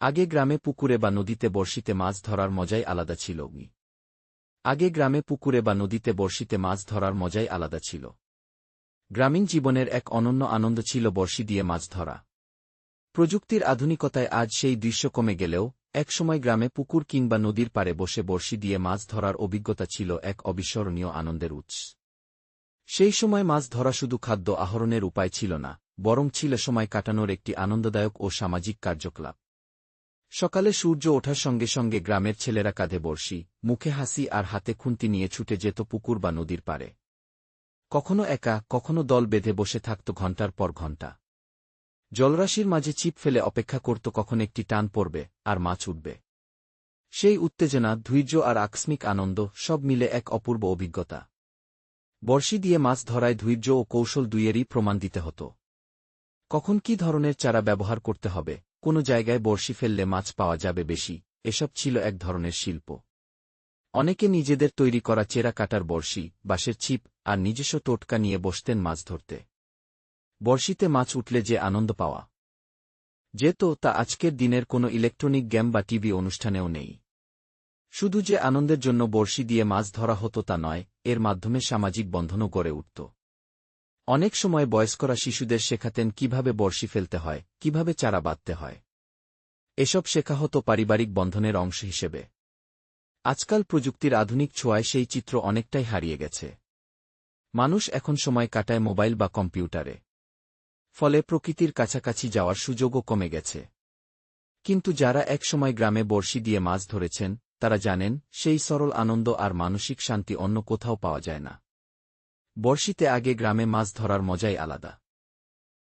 আগে গ্রামে পুকুরে বা নদীতে বর্ষিতে মাছ ধরার মজাই আলাদা ছিল। আগে গ্রামে পুকুরে বা নদীতে বর্ষিতে মাছ ধরার মজাই আলাদা ছিল। গ্রামীণ জীবনের এক অনন্য আনন্দ ছিল বর্ষি দিয়ে মাছ ধরা। প্রযুক্তির আধুনিকতায় আজ সেই দৃশ্য কমে গেলেও, একসময় গ্রামে পুকুর কিংবা নদীর পারে বসে বর্ষি দিয়ে মাছ ধরার অভিজ্ঞতা ছিল এক অবিস্মরণীয় আনন্দের উৎস। সেই সময় মাছ ধরা শুধু খাদ্য আহরণের উপায় ছিল না, বরং ছিল সময় কাটানোর একটি আনন্দদায়ক ও সামাজিক কার্যকলাপ। সকালে সূর্য ওঠার সঙ্গে সঙ্গে গ্রামের ছেলেরা কাঁধে বর্ষি মুখে হাসি আর হাতে খুন্তি নিয়ে ছুটে যেত পুকুর বা নদীর পারে কখনো একা, কখনো দল বেঁধে বসে থাকত ঘণ্টার পর ঘণ্টা। জলরাশির মাঝে চিপ ফেলে অপেক্ষা করত কখন একটি টান পড়বে আর মাছ উঠবে। সেই উত্তেজনা, ধৈর্য আর আকস্মিক আনন্দ সব মিলে এক অপূর্ব অভিজ্ঞতা। বর্ষি দিয়ে মাছ ধরায় ধৈর্য ও কৌশল দুইয়েরই প্রমাণ দিতে হতো। কখন কি ধরনের চারা ব্যবহার করতে হবে কোনো জায়গায় বর্ষি ফেললে মাছ পাওয়া যাবে বেশি, এসব ছিল এক ধরনের শিল্প। অনেকে নিজেদের তৈরি করা চেরা কাটার বর্ষি বাঁশের ছিপ আর নিজস্ব টোটকা নিয়ে বসতেন মাছ ধরতে। বর্ষিতে মাছ উঠলে যে আনন্দ পাওয়া। যেত তা আজকের দিনের কোনো ইলেকট্রনিক গেম বা টিভি অনুষ্ঠানেও নেই। শুধু যে আনন্দের জন্য বর্ষি দিয়ে মাছ ধরা হতো তা নয়, এর মাধ্যমে সামাজিক বন্ধনও গড়ে উঠত। অনেক সময় বয়স্করা শিশুদের শেখাতেন কীভাবে বর্ষি ফেলতে হয়, কীভাবে চারা বাঁধতে হয়। এসব শেখা হতো পারিবারিক বন্ধনের অংশ হিসেবে। আজকাল প্রযুক্তির আধুনিক ছোঁয়ায় সেই চিত্র অনেকটাই হারিয়ে গেছে। মানুষ এখন সময় কাটায় মোবাইল বা কম্পিউটারে। ফলে প্রকৃতির কাছাকাছি যাওয়ার সুযোগও কমে গেছে। কিন্তু যারা একসময় গ্রামে বর্ষি দিয়ে মাছ ধরেছেন, তারা জানেন, সেই সরল আনন্দ আর মানসিক শান্তি অন্য কোথাও পাওয়া যায় না। বর্ষিতে আগে গ্রামে মাছ ধরার মজাই আলাদা।